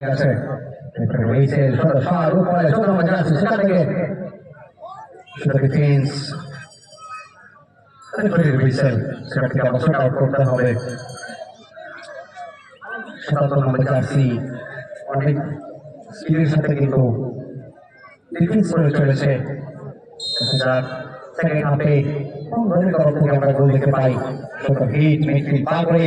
আছে রয়েছে শাহরুখ বলে ছোট মজা আছে সেটা থেকে সেটা ডিফেন্স রেফারির হুইসেল সেটা থেকে শট আউট করতে হবে নম্বর জার্সি অনেক স্পিডের সাথে কিন্তু ডিফেন্স করে চলেছে যাক সেকেন্ড হাফে কোন ধরনের তরফ থেকে আমরা গোল দেখতে পাই সেটা হিট মিডফিল্ড পার করে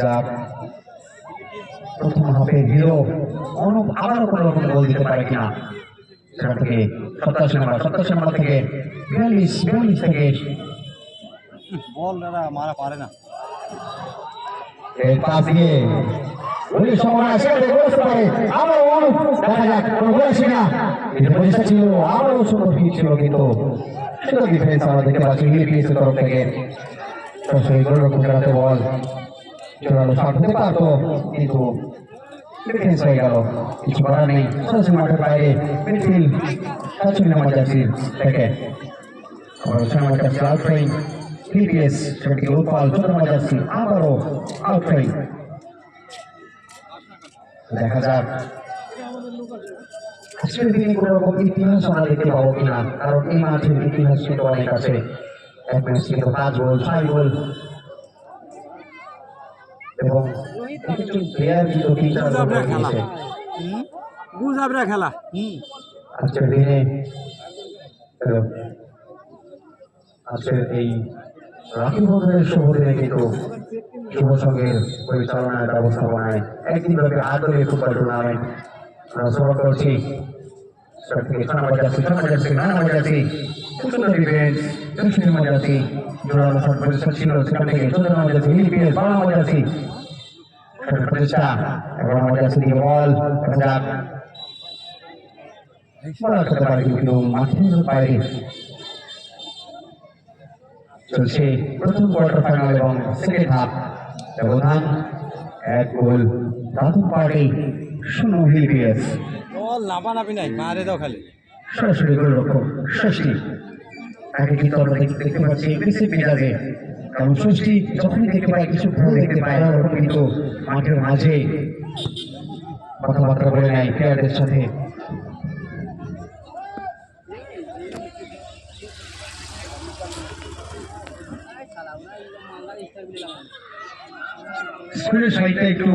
যাক প্রথম হাফে হিরো অনুপ আবারও কোনো রকম গোল দিতে পারে কিনা? সেখান থেকে সপ্তাশি নম্বর সপ্তাশি নম্বর থেকে বিয়াল্লিশ বিয়াল্লিশ থেকে বল দাদা মারা পারে না। এই পাস দিয়ে ওই সময় সেখানে গোল পারে। আবার অনুপ দেখা যাক কোনো গোল আসে না এটা প্রচেষ্টা ছিল আবারও সুন্দর হিট ছিল কিন্তু সেটা ডিফেন্স আমরা দেখতে পাচ্ছি ইউপিএসের তরফ থেকে। সরাসরি গোলরক্ষকের হাতে বল। জোরালো শট হতে পারতো কিন্তু ডিফেন্স হয়ে গেল। কিছু করার নেই। সরাসরি মাঠের বাইরে মিডফিল্ড সাতচল্লিশ নম্বর জার্সি থেকে দেখা যাক। আজকের দিনে কোনো ইতিহাস আমরা দেখতে পাবো কিনা, কারণ এই মাঠের ইতিহাস কিন্তু অনেক আছে। এক ম্যাচ কিন্তু পাঁচ গোল, ছয় গোল এবং একজন প্লেয়ার কিন্তু করে বুঝাবরা খেলা। আজকের দিনে আজকের এই রাখি বন্ধনের শুভ কিন্তু যুব সংঘের পরিচালনায় ব্যবস্থাপনায় একদিন ব্যাপী আদরে ফুটবল টুর্নামেন্ট আমরা সফর করছি। সেটা থেকে নম্বর যাচ্ছি ছয় যাচ্ছি খুব সুন্দর ডিফেন্স চৌষট্টি নম্বর যাচ্ছি জোরালো শট প্রচেষ্টা ছিল। সেখান থেকে চোদ্দ নম্বর যাচ্ছি ইপিএস বারো নম্বর যাচ্ছি সেটা প্রচেষ্টা এগারো নম্বর যাচ্ছি দিয়ে বল দেখা বলা করতে পারে কিন্তু মাঠের বাইরে চলছে প্রথম কোয়ার্টার ফাইনাল এবং সেকেন্ড হাফ। ব্যবধান এক গোল প্রথম পার্টি শূন্য হিলপিএস বল নাপা নাই মারে দাও খালি। সরাসরি গোল রক্ষক ষষ্ঠী। কিন্তু আমরা দেখ- দেখতে পাচ্ছি এগ্রেসিভ মেজাজে কারণ ষষ্ঠী যখনই দেখতে পায়, কিছু ভুল দেখতে পায় তখন কিন্তু মাঠের মাঝে কথাবার্তা বলে নেয় প্লেয়ারদের সাথে। স্কুলের সাইডটা একটু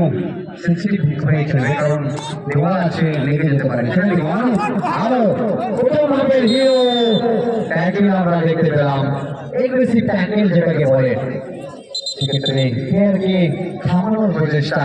সেন্সিটিভ হয়ে খেলে কারণ দেওয়াল আছে, লেগে যেতে পারে। সেখানে দেওয়াল আরও প্রথম হাফের হিরো ট্যাকেল আমরা দেখতে পেলাম। এগ্রেসিভ ট্যাকেল যেটাকে বলে। সেক্ষেত্রে প্লেয়ারকে থামানোর প্রচেষ্টা।